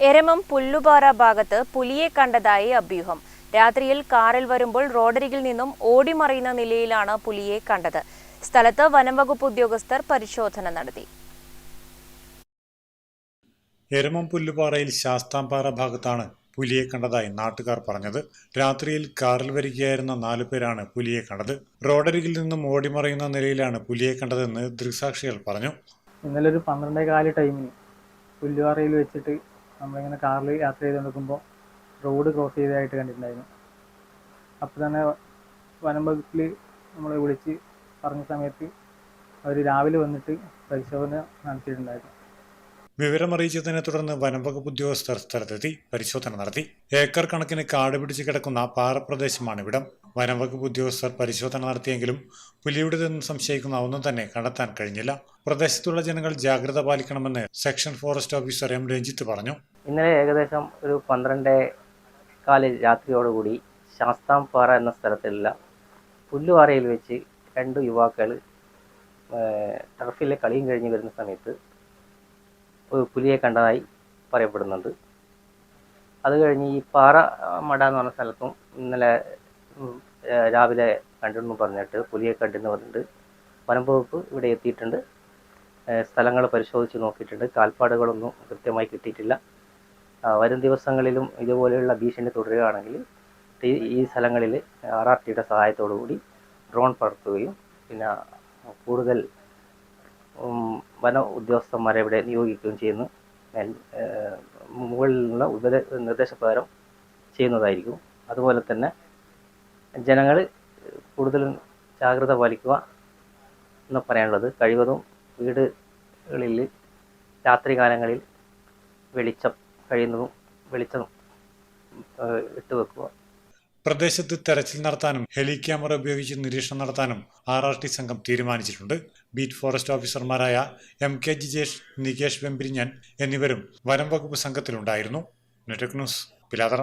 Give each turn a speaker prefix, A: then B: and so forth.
A: എരമം പുല്ലുപാറ ഭാഗത്ത് പുലിയെ കണ്ടതായി അഭ്യൂഹം. രാത്രിയിൽ കാറിൽ വരുമ്പോൾ റോഡരികിൽ നിന്നും ഓടിമറിയുന്ന നിലയിലാണ് പുലിയെ കണ്ടത്. സ്ഥലത്ത് വനംവകുപ്പ് ഉദ്യോഗസ്ഥർ പരിശോധന നടത്തി.
B: എരമം പുല്ലുപാറയിൽ ശാസ്താംപാറ ഭാഗത്താണ് പുലിയെ കണ്ടതായി നാട്ടുകാർ പറഞ്ഞത്. രാത്രിയിൽ കാറിൽ വരികയായിരുന്ന നാലു പേരാണ് പുലിയെ കണ്ടത്. റോഡരികിൽ നിന്നും ഓടിമറയുന്ന നിലയിലാണ് പുലിയെ കണ്ടതെന്ന് ദൃക്സാക്ഷികൾ പറഞ്ഞു.
C: ഇന്നലെ ഒരു പന്ത്രണ്ടേ കാൽ ടൈമിന് പുല്ലുപാറയിൽ വെച്ചിട്ട് നമ്മളിങ്ങനെ കാറിൽ യാത്ര ചെയ്തുകൊണ്ടിരിക്കുമ്പോൾ റോഡ് ക്രോസ് ചെയ്തതായിട്ട് കണ്ടിട്ടുണ്ടായിരുന്നു. അപ്പോൾ തന്നെ വനം വകുപ്പിൽ നമ്മളെ വിളിച്ച് പറഞ്ഞ സമയത്ത് അവർ രാവിലെ വന്നിട്ട് പരിശോധന നടത്തിയിട്ടുണ്ടായിരുന്നു.
B: വിവരമറിയിച്ചതിനെ തുടർന്ന് വനംവകുപ്പ് ഉദ്യോഗസ്ഥർ സ്ഥലത്തെത്തി പരിശോധന നടത്തി. ഏക്കർ കണക്കിന് കാട് പിടിച്ച് കിടക്കുന്ന പാറപ്രദേശമാണ് ഇവിടം. വനംവകുപ്പ് ഉദ്യോഗസ്ഥർ പരിശോധന നടത്തിയെങ്കിലും പുലിയുടേതെന്ന് സംശയിക്കുന്ന ഒന്നും തന്നെ കണ്ടെത്താൻ കഴിഞ്ഞില്ല. പ്രദേശത്തുള്ള ജനങ്ങൾ ജാഗ്രത പാലിക്കണമെന്ന് section forest officer M Ranjith പറഞ്ഞു.
D: ഇന്നലെ ഏകദേശം ഒരു പന്ത്രണ്ട് കാൽ രാത്രിയോടുകൂടി ശാസ്താംപാറ എന്ന സ്ഥലത്തുള്ള പുല്ലുപാറയിൽ വെച്ച് രണ്ട് യുവാക്കൾ ടർഫിലെ കളിയും കഴിഞ്ഞ് വരുന്ന സമയത്ത് ഒരു പുലിയെ കണ്ടതായി പറയപ്പെടുന്നുണ്ട്. അത് കഴിഞ്ഞ് ഈ പാറ മട എന്ന് പറഞ്ഞ സ്ഥലത്തും ഇന്നലെ രാവിലെ കണ്ടെന്ന് പറഞ്ഞിട്ട് പുലിയെ കണ്ടെന്ന് പറഞ്ഞിട്ട് വനം വകുപ്പ് ഇവിടെ എത്തിയിട്ടുണ്ട്. സ്ഥലങ്ങൾ പരിശോധിച്ച് നോക്കിയിട്ടുണ്ട്. കാൽപ്പാടുകളൊന്നും കൃത്യമായി കിട്ടിയിട്ടില്ല. വരും ദിവസങ്ങളിലും ഇതുപോലെയുള്ള ഭീഷണി തുടരുകയാണെങ്കിൽ ഈ- സ്ഥലങ്ങളിൽ ആർ ആർ ടിയുടെ സഹായത്തോടു കൂടി ഡ്രോൺ പറത്തുകയും പിന്നെ കൂടുതൽ വന ഉദ്യോഗസ്ഥന്മാരെ ഇവിടെ നിയോഗിക്കുകയും ചെയ്യുന്നു. മുകളിലുള്ള ഉപ നിർദ്ദേശപ്രകാരം ചെയ്യുന്നതായിരിക്കും. അതുപോലെ തന്നെ ജനങ്ങൾ കൂടുതലും ജാഗ്രത പാലിക്കുക എന്ന് പറയാനുള്ളത്. കഴിവതും വീടുകളിൽ രാത്രികാലങ്ങളിൽ വെളിച്ചം കഴിയുന്നതും വെളിച്ചം ഇട്ട് വെക്കുക
B: പ്രദേശത്ത് തെരച്ചിൽ നടത്താനും ഹെലി ക്യാമറ ഉപയോഗിച്ച് നിരീക്ഷണം നടത്താനും ആർ ആർ ടി സംഘം തീരുമാനിച്ചിട്ടുണ്ട്. ബീറ്റ് ഫോറസ്റ്റ് ഓഫീസർമാരായ എം കെ ജിജേഷ് നികേഷ് വെമ്പിരിഞ്ഞൻ എന്നിവരും വനം വകുപ്പ് സംഘത്തിലുണ്ടായിരുന്നു. Network news Pilathara.